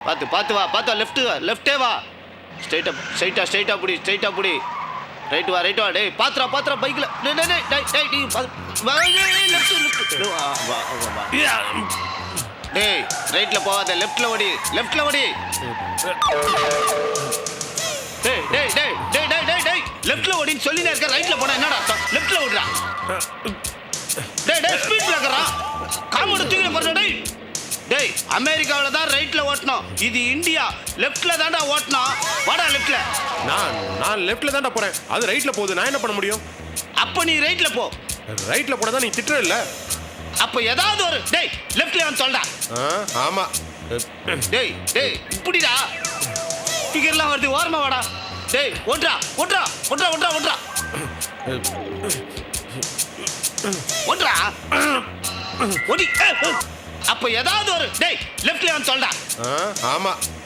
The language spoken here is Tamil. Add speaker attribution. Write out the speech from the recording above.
Speaker 1: பார்த்து பார்த்து வா பார்த்து வா லெஃப்ட்டு வா லெஃப்டே வா ஸ்ட்ரைட்டா ஸ்ட்ரைட்டா ஸ்ட்ரைட்டா புடி ஸ்ட்ரைட்டா புடி ரைட்டு வா ரைட்டு வா டேய் பாத்துறா பாத்துறா பைக்கில் டேய் டேய் டேய் பாத்து- வா லெஃப்ட் லெஃப்ட் டேய் ரைட்ல போகாத லெஃப்ட்ல ஓடி லெஃப்ட்ல ஓடி டேய் டேய் டேய் டேய் டேய் டேய் டேய் லெஃப்ட்ல ஓடின்னு சொல்லினே இருக்க ரைட்ல போனா என்னடா அர்த்தம் லெஃப்ட்ல ஓடுறா டேய் டேய் ஸ்பீட் பிரேக்கரா காமோட தூக்கில போறா டேய் டேய் அமெரிக்காவில் தான் ரைட்ல ஓட்டணும் இது இந்தியா லெஃப்ட்ல தான்டா ஓட்டணும் வாடா லெஃப்ட்ல
Speaker 2: நான் நான் லெஃப்ட்ல தான்டா போறேன். அது ரைட்ல போகுது நான் என்ன பண்ண முடியும்?
Speaker 1: அப்ப நீ ரைட்ல போ.
Speaker 2: ரைட்ல போனா தான் நீ திட்டுற இல்ல?
Speaker 1: அப்ப ஏதாவது ஒரு டேய் லெஃப்ட்ல வந்து சொல்டா
Speaker 2: ஆ, ஆமா.
Speaker 1: டேய் டேய் இப்படிடா. ஸ்பீக்கர்லாம் வருது ஓரமா வாடா. டேய் ஓட்றா ஓட்றா ஓட்றா ஓட்றா ஓடி ஏய், ஏய். அப்ப ஏதாவது ஒரு டேய் லெஃப்ட்ல வந்து சொல்டா
Speaker 2: ஆ, ஆமா.